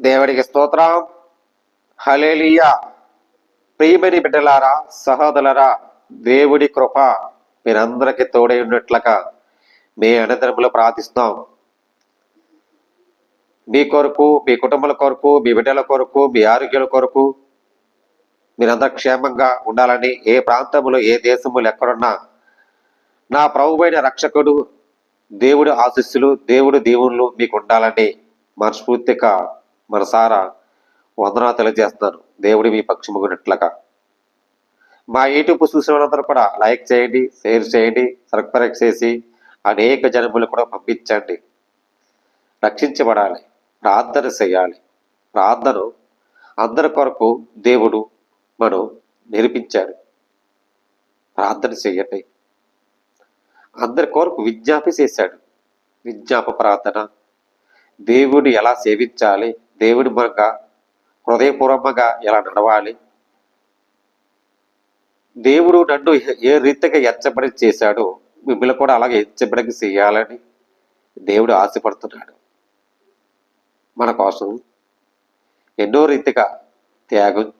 దేవుడికి స్తోత్రం. హలేలియా ప్రియమని బిడ్డలారా సహోదరులరా దేవుడి కృప మీరందరికీ తోడై ఉన్నట్లుగా మీ అనంతరములో ప్రార్థిస్తున్నాం. మీ కొరకు మీ కుటుంబాల కొరకు మీ బిడ్డల కొరకు మీ ఆరోగ్యాల కొరకు మీరందరూ క్షేమంగా ఉండాలని ఏ ప్రాంతంలో ఏ దేశంలో ఎక్కడున్నా నా ప్రభువైన రక్షకుడు దేవుడు ఆశీస్సులు దేవుడు దేవుళ్ళు మీకు ఉండాలని మనస్ఫూర్తిగా మనసారా వందనా తెలియజేస్తున్నాను. దేవుడి మీ పక్షముగునట్లుగా. మా యూట్యూబ్ చూసిన వాళ్ళందరూ కూడా లైక్ చేయండి షేర్ చేయండి సబ్స్క్రైబ్ చేసి అనేక జనములు కూడా పంపించండి. రక్షించబడాలి ప్రార్థన చేయాలి. ప్రార్థన అందరి కొరకు దేవుడు మనం నేర్పించాడు. ప్రార్థన చేయండి. అందరి కొరకు విజ్ఞాపి చేశాడు. విజ్ఞాప ప్రార్థన. దేవుడు ఎలా సేవించాలి? దేవుడి మనగా హృదయపూర్వకంగా ఎలా నడవాలి? దేవుడు నన్ను ఏ రీతిగా ఎంచబడి చేశాడో మిమ్మల్ని కూడా అలాగే ఎంచబడికి చేయాలని దేవుడు ఆశపడుతున్నాడు. మన కోసం ఎన్నో రీతిగా త్యాగం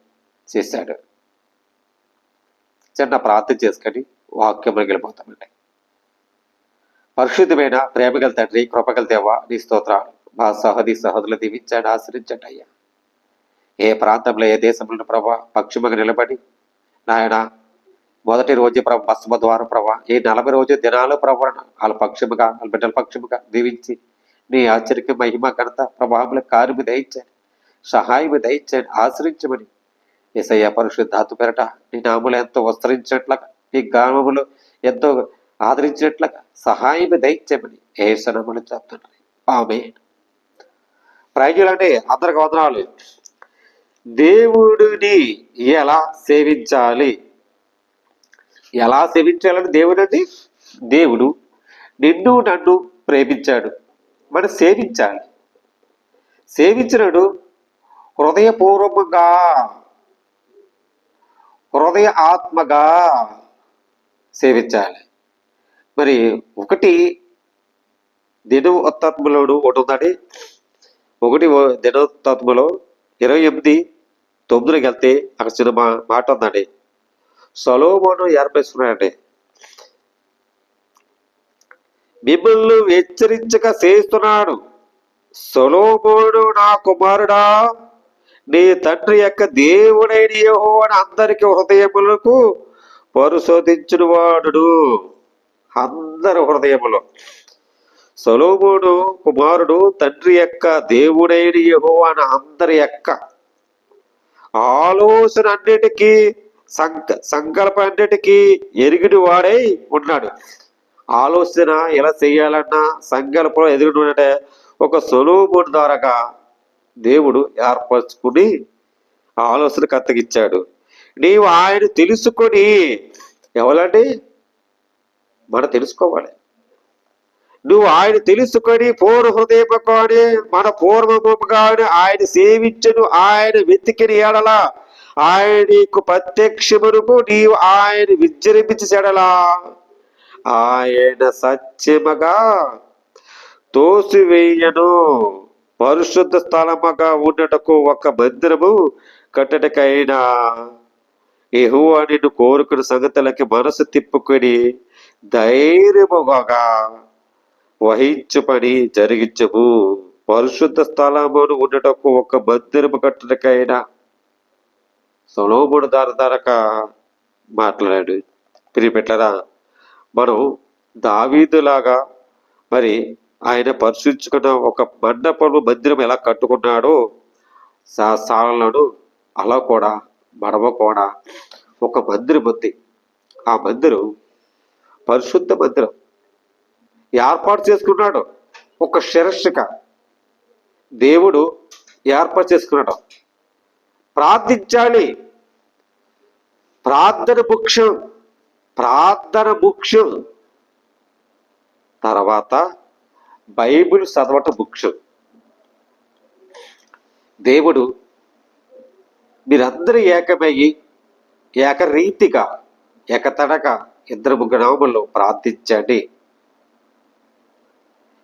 చేశాడు. చిన్న ప్రార్థన చేసుకొని వాక్యంలో వెళ్ళిపోతామండి పరిశుద్ధమైన ప్రేమగల తండ్రి కృపగల దేవ నీ స్తోత్రాలు. మా సహది సహదులు దీవించాడు ఆశ్రయించండి అయ్యా ఏ ప్రాంతంలో ఏ దేశంలో ప్రభా పక్షిమగా నిలబడి నాయన మొదటి రోజు ప్రభ పశ్చిమ ద్వారం ప్రభా ఈ నలభై రోజు దినాలు ప్రభా వాళ్ళ పక్షముగా వాళ్ళ బిడ్డల పక్షముగా దీవించి నీ ఆశ్చర్యకి మహిమ ఘనత ప్రభావం కారుమి దయించాడు సహాయం దయించాడు ఆశ్రయించమని. ఏసయ్య పరిశుద్ధాతు పెరట నీ నాములు ఎంతో వస్త్రించినట్లుగా నీ గ్రామములు ఎంతో ఆదరించినట్లుగా సహాయం దయించమని ఏసనములు చెప్తున్నాయి ఆమె ప్రయోజనంటే అందరికి వదనాలు దేవుడిని ఎలా సేవించాలి? ఎలా సేవించాలని దేవుడు అండి దేవుడు నిన్ను నన్ను ప్రేమించాడు. మనం సేవించాలి. సేవించినడు హృదయపూర్వకంగా హృదయ ఆత్మగా సేవించాలి. మరి ఒకటి దినోత్తాత్మలోడు ఒకటి ఉందండి ఒకటి దినోత్తత్మలో ఇరవై ఎనిమిది తొమ్మిదికి వెళ్తే అక్కడ సినిమా మాట ఉందండి. సొలోమోను ఏర్పరుచుకున్నాడండి మిమ్మల్ని హెచ్చరించక చేస్తున్నాడు. సొలోమోను నా కుమారుడా నీ తండ్రి యొక్క దేవుడైన అని అందరికి హృదయములకు పరిశోధించిన వాడు అందరి హృదయములు. సొలోమోను కుమారుడు తండ్రి యొక్క దేవుడైన యెహోవాను అందరి యొక్క. ఆలోచన అన్నిటికీ సంక సంకల్పం అన్నిటికీ ఎరిగిన వాడై ఉన్నాడు. ఆలోచన ఎలా చేయాలన్నా సంకల్పం ఎదుగుతుంటే ఒక సొలోమోన్ ద్వారాగా దేవుడు ఏర్పరచుకుని ఆలోచన కత్తగిచ్చాడు నీవు ఆయన తెలుసుకొని ఎవరండి మనం తెలుసుకోవాలి. నువ్వు ఆయన తెలుసుకొని పూర్వ హృదయము మన పూర్వముగాని ఆయన సేవించను ఆయన వెతికిన ఎడలా ఆయనకు ప్రత్యక్షమునకు నీవు ఆయన విజృంభించి చెడలా. ఆయన సత్యముగా తోసివేయను. పరిశుద్ధ స్థలముగా ఉండటకు ఒక మందిరము కట్టడకైనా. ఎహువా అని కోరుకున్న సంగతులకి మనసు తిప్పుకొని ధైర్యముగా వహించు జరిగించము పరిశుద్ధ స్థలమును ఉండటకు ఒక మందిరము కట్టడకైనా సొలోముడు దారదారక మాట్లాడాడు. పిరిపెట్లరా మనం దావీదులాగా మరి ఆయన పరిశీలించుకున్న ఒక మండపము మందిరం ఎలా కట్టుకున్నాడో సాలను అలా కూడా మడమ కూడా ఒక మందిరం ఉంది. ఆ మందిరం పరిశుద్ధ మందిరం. ఏర్పాటు చేసుకున్నాడు. ఒక శిరస్సుక దేవుడు ఏర్పాటు చేసుకున్నాడు. ప్రార్థించాలి. ప్రార్థన ముఖ్యం. ప్రార్థన ముఖ్యం. తర్వాత బైబిల్ చదవటం ముఖ్యం. దేవుడు మీరందరూ ఏకమయ్యి ఏకరీతిగా ఏకతడక ఇద్దరు ముగ్గురు ప్రార్థించండి.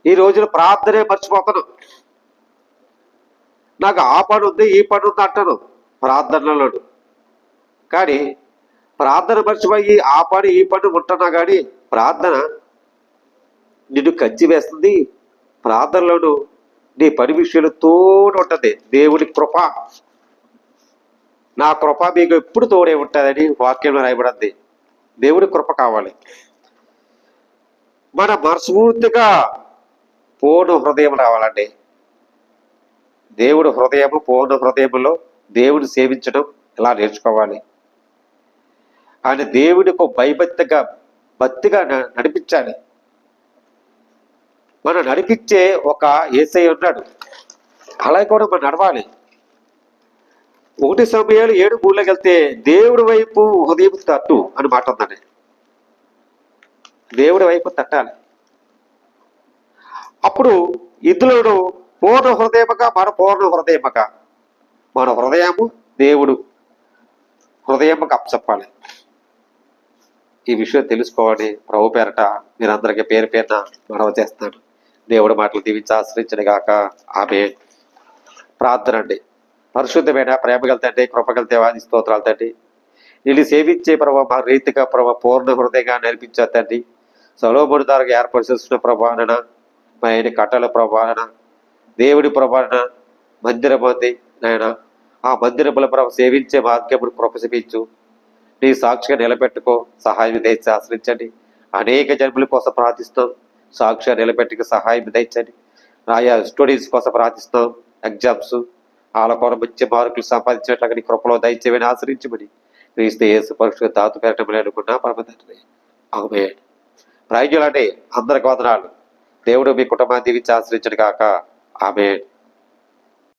ఈ రోజున ప్రార్థనే మర్చిపోతాను. నాకు ఆ పని ఉంది ఈ పని ఉంది అంటాను ప్రార్థనలో కానీ ప్రార్థన మర్చిపోయి ఆ పని ఈ పని ఉంటున్నా కానీ ప్రార్థన నిన్ను కంచి వేస్తుంది. ప్రార్థనలోను నీ పని విషయంలో తోడు ఉంటుంది. దేవుడి కృప. నా కృప మీకు ఎప్పుడు తోడే ఉంటుందని వాక్యంలో రాయబడింది. దేవుడి కృప కావాలి. మన మనస్ఫూర్తిగా పూర్ణ హృదయం రావాలండి. దేవుడు హృదయము పూర్ణ హృదయంలో దేవుని సేవించడం ఎలా నేర్చుకోవాలి? ఆయన దేవుడికి భయభక్తిగా భక్తిగా న- నడిపించాలి. మనం నడిపించే ఒక ఏసై ఉన్నాడు. అలా కూడా మనం నడవాలి. ఒకటి సమయాలు ఏడు మూడులోకి వెళ్తే దేవుడి వైపు హృదయం తట్టు అని మాట ఉందండి. దేవుడి వైపు తట్టాలి. అప్పుడు ఇందులోను పూర్ణ హృదయమక మన పూర్ణ హృదయమక మన హృదయము దేవుడు హృదయముగా అప్పచెప్పాలి. ఈ విషయం తెలుసుకోవాలి. ప్రభు పేరట మీరందరికీ పేరు పేరున మనవ చేస్తాను దేవుడి మాటలు దీవించి ఆశ్రయించను గాక. ఆమె ప్రార్థన అండి. పరిశుద్ధమైన ప్రేమగల తండ్రి కృపగల దేవాది స్తోత్రాలు తండ్రి. వీళ్ళు సేవించే ప్రభావ మా రీతిగా ప్రభావ పూర్ణ హృదయంగా నడిపించే తండ్రి. సొలోముడి ద్వారా ఏర్పరిచిన ప్రభావన మా ఆయన కట్టల ప్రభాన దేవుడి ప్రభాన మందిరమంది నాయన ఆ మందిరముల ప్రభ సేవించే మార్గమును ప్రొపసిపించు నీ సాక్షిగా నిలబెట్టుకో సహాయం దయచి ఆశ్రయించండి. అనేక జన్మల కోసం ప్రార్థిస్తాం. సాక్షిగా నిలబెట్టుకు సహాయం దయచండి ఆయా స్టూడెంట్స్ కోసం ప్రార్థిస్తాం. ఎగ్జామ్స్ వాళ్ళ కూడా మంచి మార్కులు సంపాదించినట్లుగా నీ కృపలో దయచేయమని ఆశ్రయించమని క్రీస్తు యేసు పరుషుగా తాతు పెట్టమని అనుకున్నా పరమ తండ్రి ఆమె అంటే అందరికి వదనాలు. దేవుడు మీ కుటుంబాన్ని దీవించి ఆశ్రయించడు కాక ఆమె